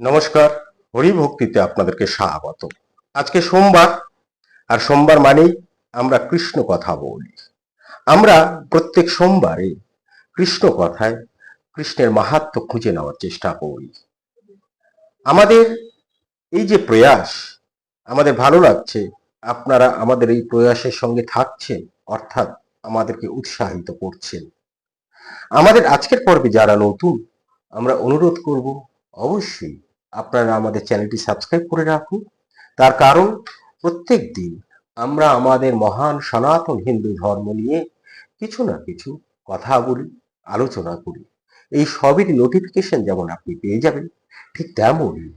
নমস্কার, হরিভক্তিতে আপনাদেরকে স্বাগত। আজকে সোমবার, আর সোমবার মানেই আমরা কৃষ্ণ কথা বলি। আমরা প্রত্যেক সোমবারে কৃষ্ণ কথায় কৃষ্ণের মাহাত্ম খুঁজে নেওয়ার চেষ্টা করি। আমাদের এই যে প্রয়াস, আমাদের ভালো লাগছে, আপনারা আমাদের এই প্রয়াসের সঙ্গে থাকছেন, অর্থাৎ আমাদেরকে উৎসাহিত করছেন। আমাদের আজকের পর্বে যারা নতুন, আমরা অনুরোধ করব অবশ্যই আপনারা আমাদের চ্যানেলটি সাবস্ক্রাইব করে রাখুন। তার কারণ, প্রত্যেক দিন আমরা আমাদের মহান সনাতন হিন্দু ধর্ম নিয়ে কিছু না কিছু কথা বলি, আলোচনা করি। এই সবের নোটিফিকেশন যেমন আপনি পেয়ে যাবেন, ঠিক তেমনই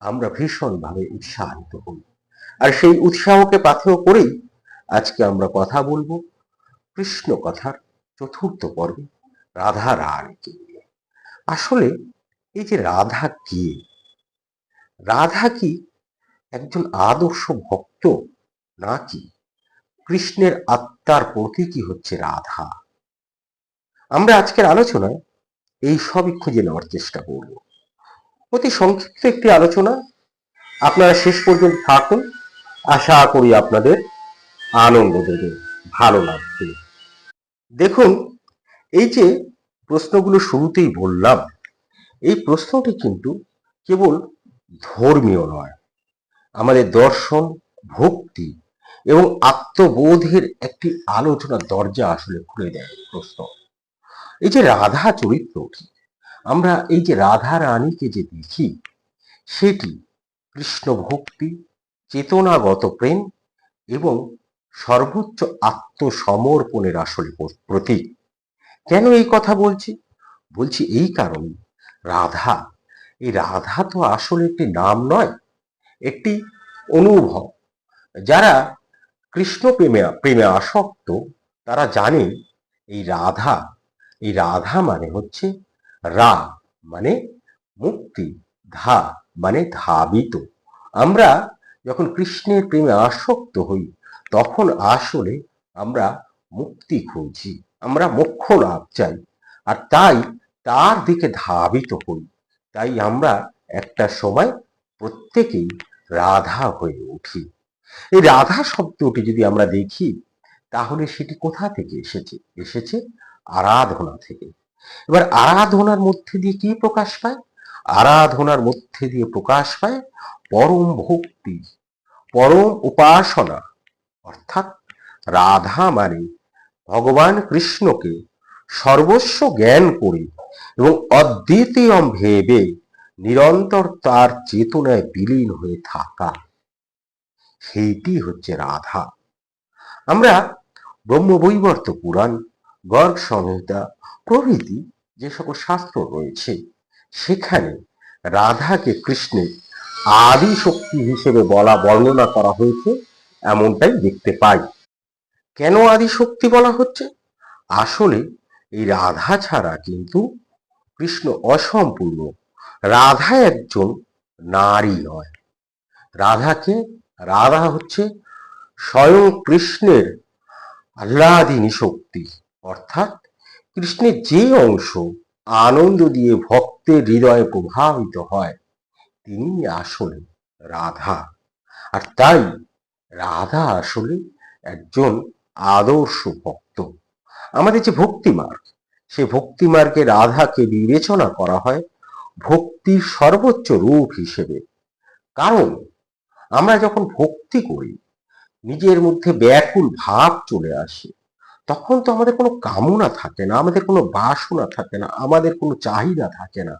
আমরা ভীষণভাবে উৎসাহিত হই। আর সেই উৎসাহকে পাথেয় করেই আজকে আমরা কথা বলব কৃষ্ণ কথার চতুর্থ পর্বে রাধা রানীকে আসলে এই যে রাধা কে? রাধা কি একজন আদর্শ ভক্ত নাকি কৃষ্ণের আত্মার প্রতীকী হচ্ছে রাধা? আমরা আজকের আলোচনায় এই সবই খুঁজে নেওয়ার চেষ্টা করব। অতি সংক্ষিপ্ত একটি আলোচনা। আপনারা শেষ পর্যন্ত থাকুন। আশা করি আপনাদের আনন্দ দেবে, ভালো লাগবে। দেখুন, এই যে প্রশ্নগুলো শুরুতেই বললাম এই প্রশ্নটি কিন্তু কেবল ধর্মীয় নয়, আমাদের দর্শন, ভক্তি এবং আত্মবোধের একটি আলোচনার দরজা আসলে খুলে দেয় প্রশ্ন। এই যে রাধা চরিত্রটি আমরা এই যে রাধা রানীকে যে দেখি, সেটি কৃষ্ণ ভক্তি, চেতনাগত প্রেম এবং সর্বোচ্চ আত্মসমর্পণের আসলে প্রতীক। কেন এই কথা বলছি? বলছি এই কারণে রাধা। এই রাধা তো আসলে একটি নাম নয়, একটি অনুভব। যারা কৃষ্ণ প্রেমে প্রেমে আসক্ত, তারা জানেন এই রাধা এই রাধা মানে হচ্ছে রা মানে মুক্তি, ধা মানে ধাবিত। আমরা যখন কৃষ্ণের প্রেমে আসক্ত হই, তখন আসলে আমরা মুক্তি খুঁজি, আমরা মোক্ষ লাভ চাই। আর তাই তার দিকে ধাবিত হই। তাই আমরা একটা সময় প্রত্যেকেই রাধা হয়ে উঠি। এই রাধা শব্দটি যদি আমরা দেখি, তাহলে সেটি কোথা থেকে এসেছে? এসেছে আরাধনা থেকে। এবার আরাধনার মধ্যে দিয়ে কি প্রকাশ পায়? আরাধনার মধ্যে দিয়ে প্রকাশ পায় পরম ভক্তি, পরম উপাসনা। অর্থাৎ রাধা মানে ভগবান কৃষ্ণকে সর্বস্ব জ্ঞান করি এবং অদ্বিতীয় ভেবে নিরন্তর তার চেতনায় বিলীন হয়ে থাকা। সেইটি হচ্ছে রাধা। আমরা ব্রহ্মবৈবর্ত পুরাণ, গর্গ সংহিতা, প্রভৃতি যে সকল শাস্ত্র রয়েছে, সেখানে রাধাকে কৃষ্ণের আদি শক্তি হিসেবে বলা, বর্ণনা করা হয়েছে, এমনটাই দেখতে পাই। কেন আদি শক্তি বলা হচ্ছে? আসলে এই রাধা ছাড়া কিন্তু কৃষ্ণ অসম্পূর্ণ। রাধা একজন নারী নয়। রাধাকে, রাধা হচ্ছে স্বয়ং কৃষ্ণের আহ্লাদিনী শক্তি। অর্থাৎ কৃষ্ণের যে অংশ আনন্দ দিয়ে ভক্তের হৃদয়ে প্রভাবিত হয়, তিনি আসলে রাধা। আর তাই রাধা আসলে একজন আদর্শ ভক্ত। আমাদের যে ভক্তি মার্গ, সে ভক্তি মার্গে রাধাকে বিবেচনা করা হয় ভক্তির সর্বোচ্চ রূপ হিসেবে। কারণ আমরা যখন ভক্তি করি, নিজের মধ্যে ব্যাকুল ভাব চলে আসে, তখন তো আমাদের কোনো কামনা থাকে না, আমাদের কোনো বাসনা থাকে না, আমাদের কোনো চাহিদা থাকে না।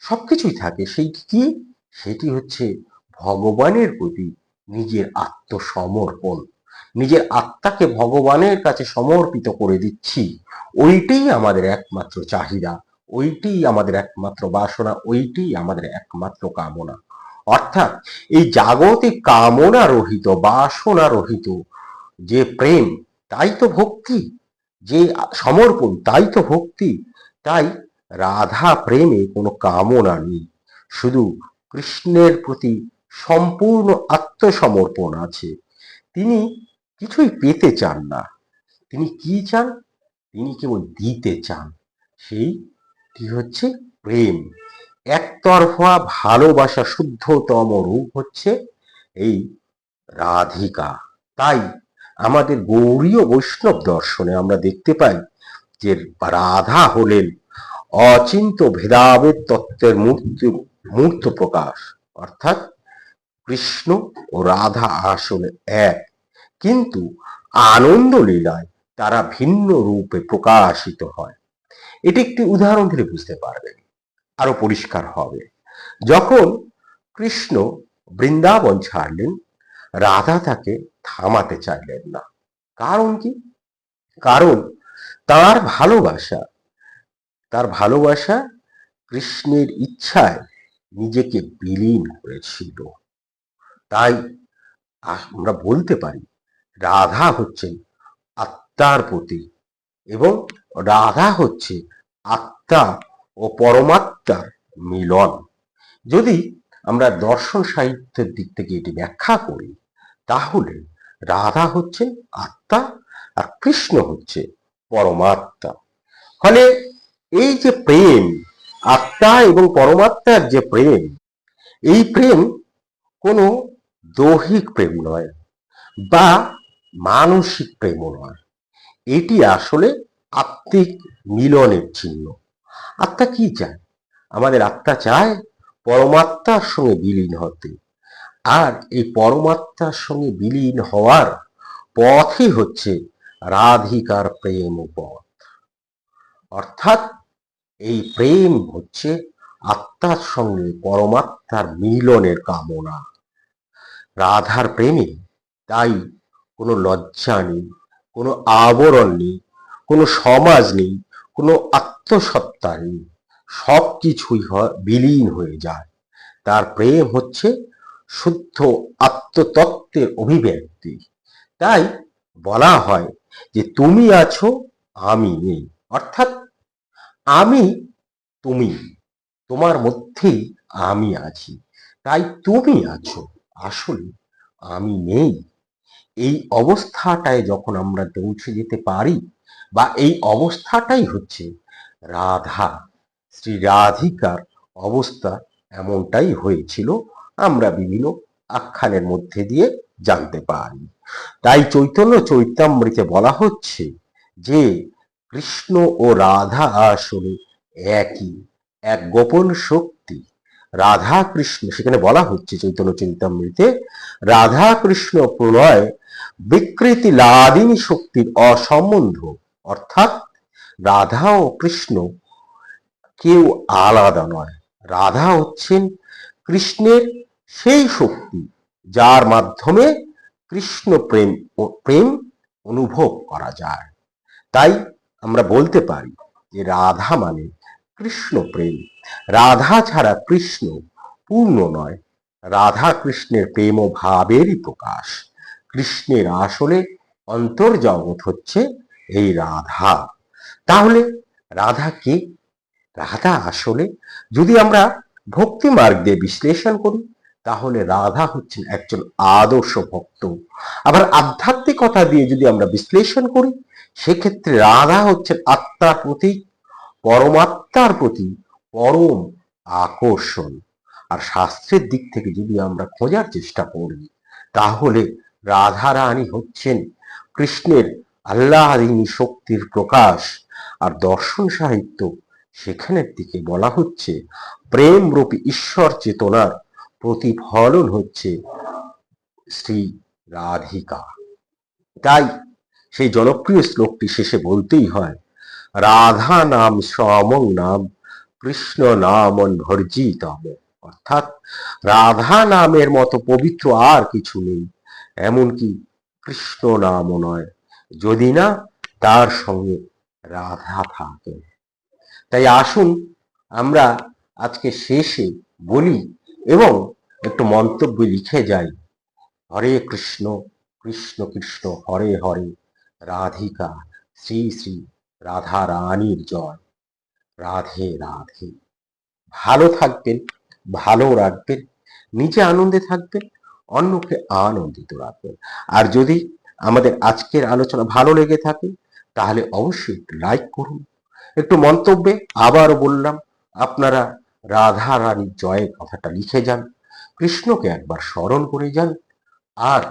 সবকিছুই থাকে, সেই কি? সেটি হচ্ছে ভগবানের প্রতি নিজের আত্মসমর্পণ। নিজের আত্মাকে ভগবানের কাছে সমর্পিত করে দিচ্ছি। ওইটাই আমাদের একমাত্র চাহিদা, ওইটাই আমাদের একমাত্র বাসনা, ওইটাই আমাদের একমাত্র কামনা। অর্থাৎ এই জাগতিক কামনা রহিত, বাসনা রহিত যে প্রেম, তাই তো ভক্তি। যে সমর্পণ, তাই তো ভক্তি। তাই রাধা প্রেমে কোনো কামনা নেই। শুধু কৃষ্ণের প্রতি সম্পূর্ণ আত্মসমর্পণ আছে। তিনি কিছুই পেতে চান না। তিনি কি চান? তিনি কেবল দিতে চান। সেইটি হচ্ছে প্রেম। একতরফা ভালোবাসা শুদ্ধতম রূপ হচ্ছে এই রাধিকা। তাই আমাদের গৌরীয় বৈষ্ণব দর্শনে আমরা দেখতে পাই যে রাধা হলেন অচিন্ত ভেদাভেদ তত্ত্বের মূর্তি, মূর্ত প্রকাশ। অর্থাৎ কৃষ্ণ ও রাধা আসলে এক। কিন্তু আনন্দ লীলায় তারা ভিন্ন রূপে প্রকাশিত হয়। এটি একটি উদাহরণ দিলে বুঝতে পারবেন। আরও পরিষ্কার হবে। যখন কৃষ্ণ বৃন্দাবন ছাড়লেন, রাধা তাকে থামাতে চাইলেন না। কারণ কি? কারণ তার ভালোবাসা তার ভালোবাসা কৃষ্ণের ইচ্ছায় নিজেকে বিলীন করেছিল। তাই আমরা বলতে পারি রাধা হচ্ছেন আত্মার প্রতি এবং রাধা হচ্ছে আত্মা ও পরমাত্মার মিলন। যদি আমরা দর্শন সাহিত্যের দিক থেকে এটি ব্যাখ্যা করি, তাহলে রাধা হচ্ছে আত্মা আর কৃষ্ণ হচ্ছে পরমাত্মা। ফলে এই যে প্রেম, আত্মা এবং পরমাত্মার যে প্রেম, এই প্রেম কোনো দৈহিক প্রেম নয় বা মানসিক প্রেমও নয়। এটি আসলে আত্মিক মিলনের চিহ্ন। আত্মা কি চায়? আমাদের আত্মা চায় পরমাত্মার সঙ্গে বিলীন হতে। আর এই পরমাত্মার সঙ্গে বিলীন হওয়ার পথই হচ্ছে রাধিকার প্রেম পথ। অর্থাৎ এই প্রেম হচ্ছে আত্মার সঙ্গে পরমাত্মার মিলনের কামনা। রাধার প্রেমে তাই কোনো লজ্জা নেই, কোনো আবরণ নেই, কোনো সমাজ নেই, কোনো আত্মসত্তা নেই। সব কিছুই বিলীন হয়ে যায়। তার প্রেম হচ্ছে শুদ্ধ আত্মতত্ত্বের অভিব্যক্তি। তাই বলা হয় যে তুমি আছো, আমি নেই। অর্থাৎ আমি তুমি, তোমার মধ্যেই আমি আছি। তাই তুমি আছো, আসলে আমি নেই। এই অবস্থাটায় যখন আমরা পৌঁছে যেতে পারি, বা এই অবস্থাটাই হচ্ছে রাধা, শ্রী রাধিকার অবস্থা এমনটাই হয়েছিল আমরা বিভিন্ন আখ্যানের মধ্যে দিয়ে জানতে পারি। তাই চৈতন্য চৈতামৃতে বলা হচ্ছে যে, কৃষ্ণ ও রাধা আসলে একই, এক গোপন শক্তি। রাধা কৃষ্ণ, সেখানে বলা হচ্ছে চৈতন্য চিন্তামৃতে রাধা কৃষ্ণ প্রলয় বিকৃতি লাদিনী শক্তির অসম্বন্ধ। অর্থাৎ রাধা ও কৃষ্ণ কেউ আলাদা নয়। রাধা হচ্ছেন কৃষ্ণের সেই শক্তি যার মাধ্যমে কৃষ্ণ প্রেম প্রেম অনুভব করা যায়। তাই আমরা বলতে পারি যে রাধা মানে কৃষ্ণ প্রেম। রাধা ছাড়া কৃষ্ণ পূর্ণ নয়। রাধা কৃষ্ণের প্রেম ও ভাবেরই প্রকাশ। কৃষ্ণের আসলে অন্তর্জগৎ হচ্ছে এই রাধা। তাহলে রাধা কে? রাধা আসলে যদি আমরা ভক্তি মার্গ দিয়ে বিশ্লেষণ করি, তাহলে রাধা হচ্ছেন একজন আদর্শ ভক্ত। আবার আধ্যাত্মিকতা দিয়ে যদি আমরা বিশ্লেষণ করি, সেক্ষেত্রে রাধা হচ্ছেন আত্মার প্রতীক পরমাত্মার প্রতি পরম আকর্ষণ। আর শাস্ত্রের দিক থেকে যদি আমরা খোঁজার চেষ্টা করি, তাহলে রাধা রানী হচ্ছেন কৃষ্ণের আল্লাহরিনী শক্তির প্রকাশ। আর দর্শন সাহিত্য সেখানের দিকে বলা হচ্ছে প্রেম রূপী ঈশ্বর চেতনার প্রতিফলন হচ্ছে শ্রী রাধিকা। তাই সেই জনপ্রিয় শ্লোকটি শেষে বলতেই হয়, রাধা নাম সমং নাম কৃষ্ণ নাম ভর্জিতম। অর্থাৎ রাধা নামের মতো পবিত্র আর কিছু নেই। এমনকি কৃষ্ণ নামও নয়, যদি না তার সঙ্গে রাধা থাকে। তাই আসুন আমরা আজকে শেষে বলি এবং একটু মন্তব্য লিখে যাই। হরে কৃষ্ণ কৃষ্ণ কৃষ্ণ, হরে হরে, রাধিকা, শ্রী শ্রী রাধা রানীর জয়। রাধে রাধে। ভালো থাকবেন, ভালো রাখবেন, নিজে আনন্দে থাকবেন অন্যকে আনন্দিত রাখবেন। আর যদি আমাদের আজকের আলোচনা ভালো লেগে থাকে, তাহলে অবশ্যই লাইক করুন। একটু মন্তব্যে আবার বললাম, আপনারা রাধা রানীর জয় কথাটা লিখে যান, কৃষ্ণকে একবার স্মরণ করে যান, আর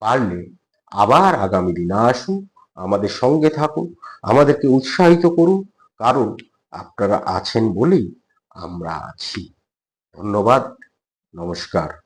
পারলে আবার আগামী দিন আসুন, আমাদের সঙ্গে থাকুন, আমাদেরকে উৎসাহিত করুন, কারণ আপনারা আছেন বলেই আমরা আছি। ধন্যবাদ, নমস্কার।